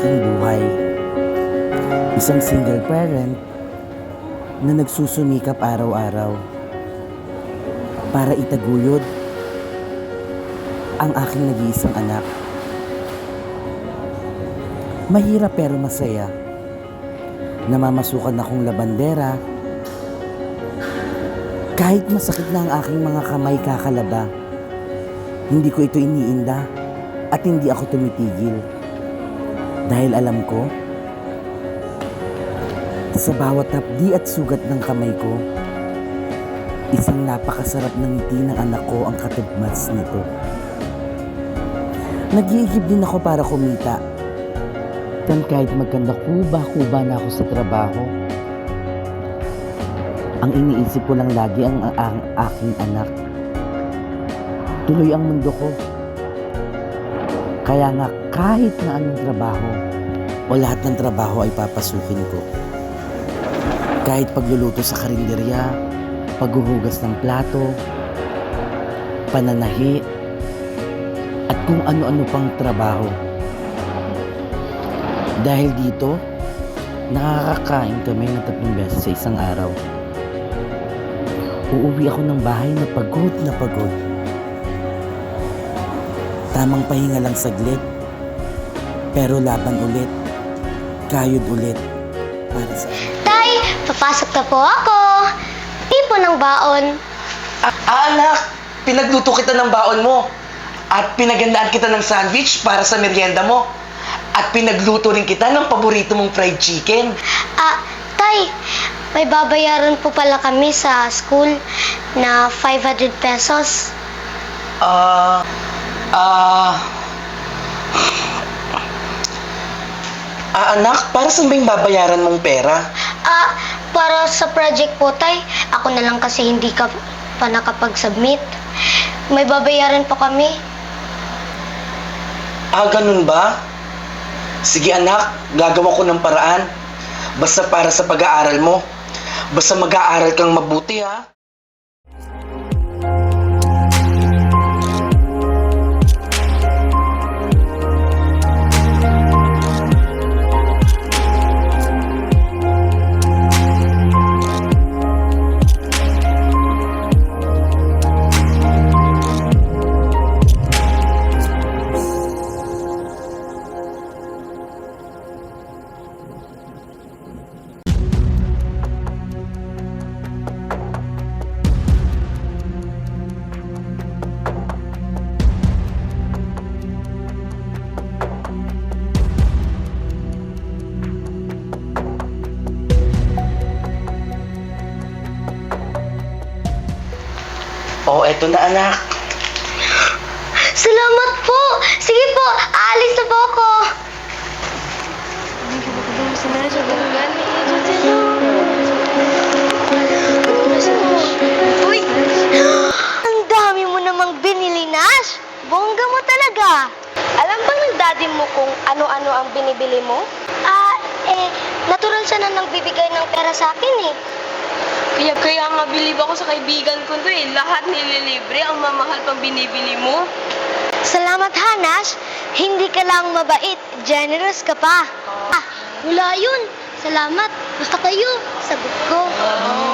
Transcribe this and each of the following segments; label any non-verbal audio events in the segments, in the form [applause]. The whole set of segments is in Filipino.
aking buhay. Isang single parent na nagsusunikap araw-araw para itaguyod ang aking nag-iisang anak. Mahirap pero masaya. Namamasukan akong labandera. Kahit masakit na ang aking mga kamay kakalaba, hindi ko ito iniinda at hindi ako tumitigil. Dahil alam ko, sa bawat hapdi at sugat ng kamay ko, isang napakasarap ng ngiti ng anak ko ang katugmas nito. Nag-iigib din ako para kumita. Kan kahit magkanda kuba-kuba na ako sa trabaho, ang iniisip ko lang lagi ang, ang aking anak. Tuloy ang mundo ko. Kaya nga kahit na anong trabaho o lahat ng trabaho ay papasukin ko. Kahit pagluluto sa karinderya, paghuhugas ng plato, pananahi, at kung ano-ano pang trabaho. Dahil dito, nakakakain kami ng tatlong beses sa isang araw. Uuwi ako ng bahay na pagod na pagod. Tamang pahinga lang saglit, pero laban ulit, kayod ulit, para sa Tay, papasok na po ako. Ipon ng baon. Ah, anak, pinagluto kita ng baon mo. At pinagandaan kita ng sandwich para sa merienda mo. At pinagluto rin kita ng paborito mong fried chicken. Ah, Tay, may babayaran po pala kami sa school na 500 pesos. Ah, ah... ah, anak, para saan ba yung babayaran mong pera? Ah, para sa project po, Tay. Ako na lang kasi hindi ka pa nakapag-submit. May babayaran po kami. Ah, ganun ba? Sige anak, gagawa ko ng paraan. Basta para sa pag-aaral mo. Basta mag-aaral kang mabuti ha. Eto na anak. Salamat po! Sige po, aalis na po ako. Uy! Ang dami mo namang binili, Nash! Bongga mo talaga! Alam bang ng daddy mo kung ano-ano ang binibili mo? Ah, eh, natural siya na nang bibigay ng pera sa akin eh. Kaya, kaya nga believe ako sa kaibigan ko to eh. Lahat nililibre, ang mamahal pang binibili mo. Salamat ha, Nash. Hindi ka lang mabait, generous ka pa. Ah, wala yun. Salamat. Basta kayo. Sagot ko. Oh.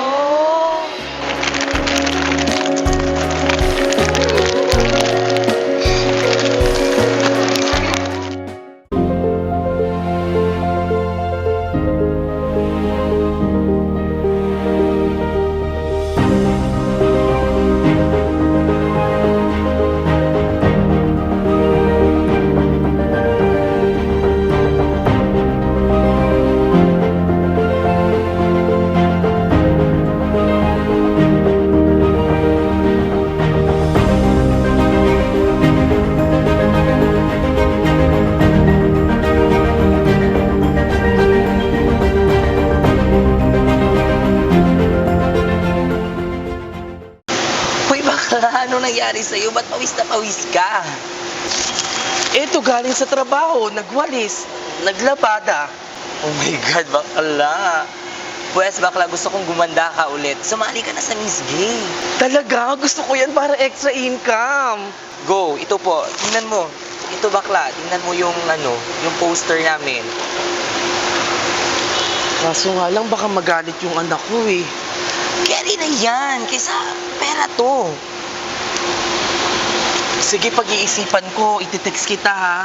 Nangyari sa'yo? Ba't pawis na pawis ka? Ito, galing sa trabaho, nagwalis, naglabada. Oh my God, bakla. Pwes, bakla, gusto kong gumanda ka ulit. Sumali ka na sa Miss Gay. Talaga, gusto ko yan para extra income. Go, ito po. Tingnan mo. ito bakla, tingnan mo yung ano, yung poster namin. Kaso nga lang, baka magalit yung anak ko eh. Carry na yan, kaysa pera to. Sige, pag-iisipan ko, ititext kita ha.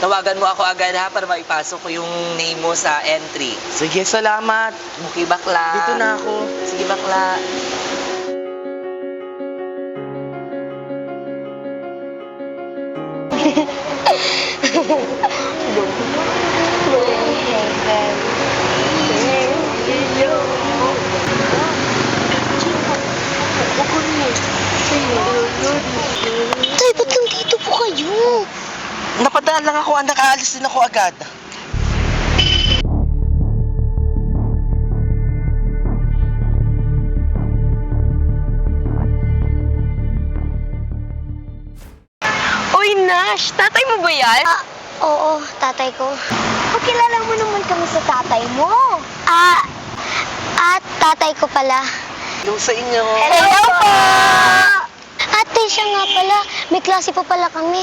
Tawagan mo ako agad ha para maipasok ko yung name mo sa entry. Sige, salamat. Muki bakla. Dito na ako. Sige bakla. Tay, [laughs] ba't nandito po kayo? Napadaan lang ako, anak. Aalis din ako agad. Uy, Nash! Tatay mo ba yan? Ah, oo, tatay ko. Pakilala mo naman kami sa tatay mo. Ah, at tatay ko pala. Hello sa inyo. Hello po! Ate, siya nga pala. May klase pa pala kami.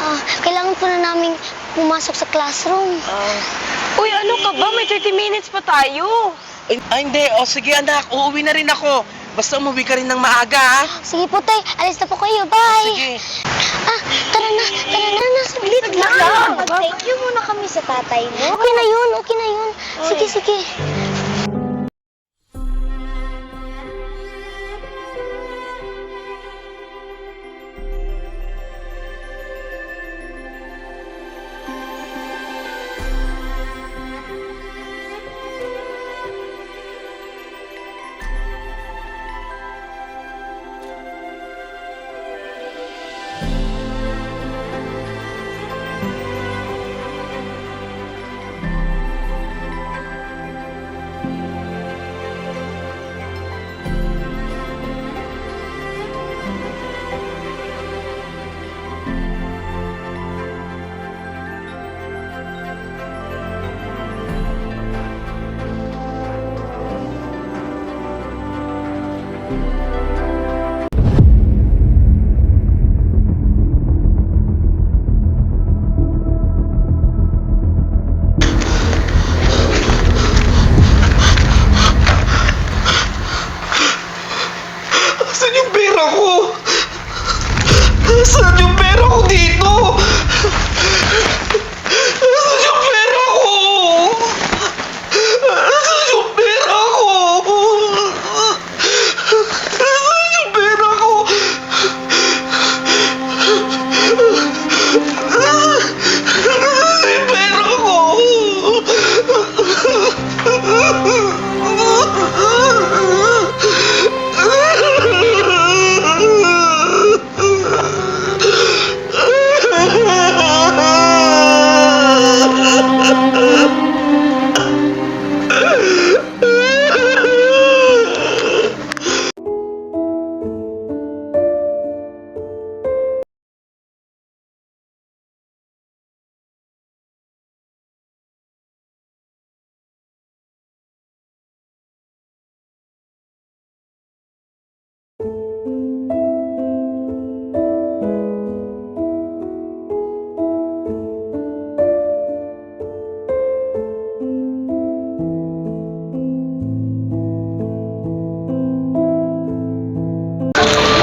Ah, kailangan po na namin pumasok sa classroom. Uy, ano ka ba? May 30 minutes pa tayo. Ay, ay, hindi. O sige, anak. Uuwi na rin ako. Basta umuwi ka rin ng maaga, ha? Sige po, tay. Alis na po kayo. Bye! Sige. Ah, tara na. Tara na. na saglit lang. Mag-thank you muna kami sa tatay mo. Okay na yun. Okay na yun. Sige, sige.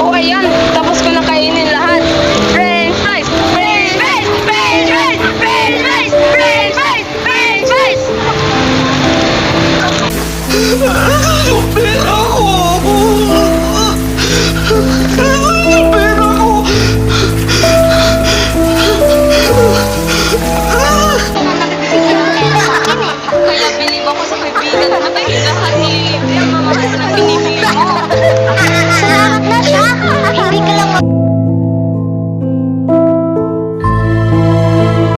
Oh, ayan.